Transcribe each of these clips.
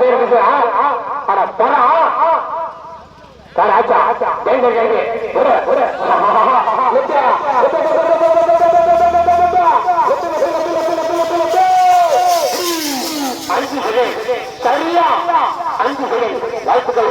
செய்யறது அட பணம் சார் ஆச்சா ஆச்சா கேங்க கேங்க ஒரு ஒரு அஞ்சு செகண்ட். சரியா? அஞ்சு செகண்ட். வாழ்த்துக்கள்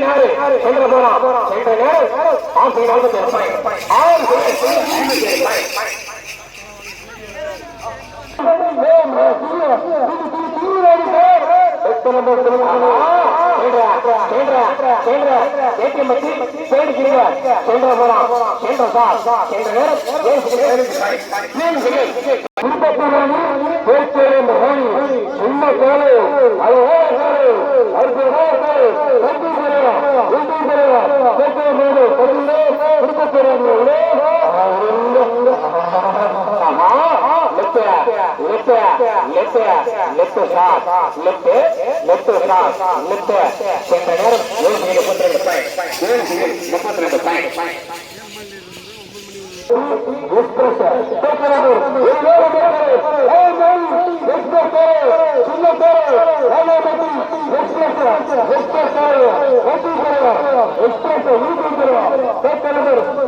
சில்லி நாடு சொல்ற போறோம் நேரம் ஆசை ಎಕ್ಸ್ಪ್ರೆಸ್ ಎಕ್ಸ್ಪ್ರೆಸ್ ಎಕ್ಸ್ಪ್ರೆಸ್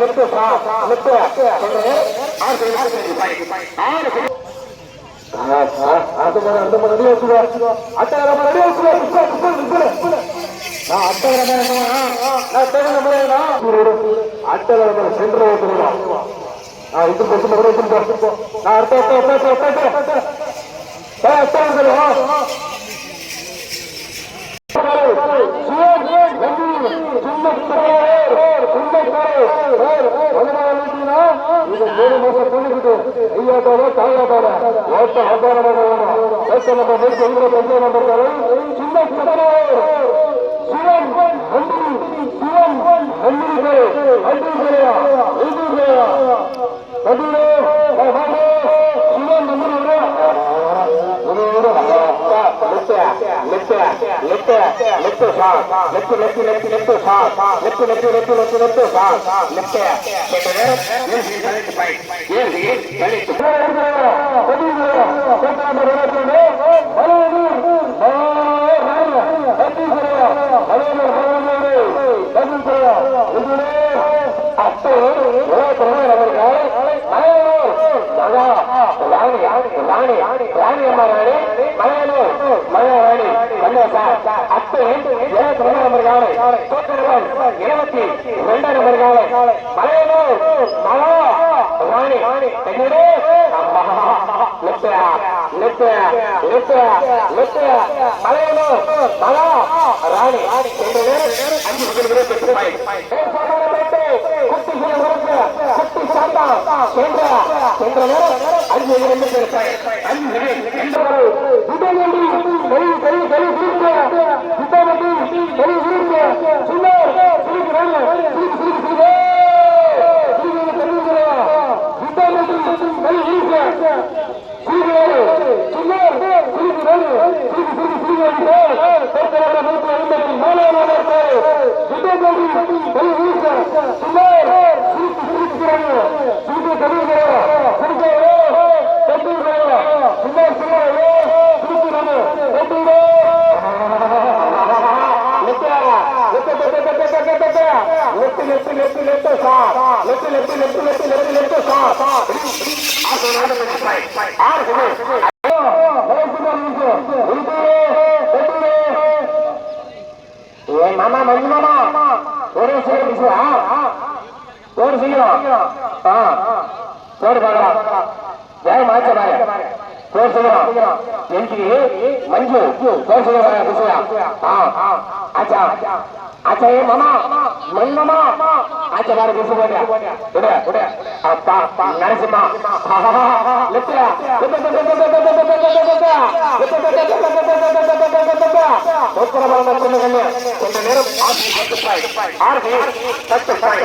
ரெண்டு பாயிண்ட் அட்டை சென்று நான் இது கொஞ்சம் முறை நான் அடுத்த அடுத்த அடுத்த அடுத்த அடுத்த அடுத்த இருபத்தி இரண்டாம் நம்பர் காலை மலையனூர் மகா ராணி ராணி லெஃப்ட் லெஃப்ட் லெஃப்ட் மலையனூர் மலா ராணி சென்ற நேரம் அஞ்சு செகண்ட் பெற்று குட்டி சாந்தா சென்ற நேரம் அஞ்சு அஞ்சு left left left left sir left left left left left left sir. ஆறு ஏ மாமா மஞ்சு மாமா ஒரு சீக்கிரம் ஒரு சீக்கிரம் ஆ போடு பார்க்கலாம் வேகம் மாச்ச பாரு போர் செய்யலாம் மஞ்சு. போர் செய்ய ஆச்சா. ஆச்சா ஏ மாமா. மண் மாமா. ஆச்சா பாரு பேச போறியா விட விட. அப்பா நரசிம்மா. லெப்டா கொஞ்ச நேரம் ஆறு பத்து எப்பாடி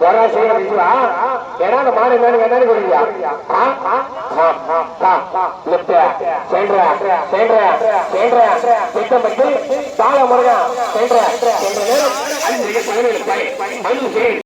ஒரு சீக்கிரம் ஏன்னா அந்த மாடு என்னன்னு என்னன்னு சொல்லுவியா லெப்ட் சென்ற சென்ற சென்ற திட்டம்பட்டு தாள முருகன் சென்ற சென்ற நேரம். அஞ்சு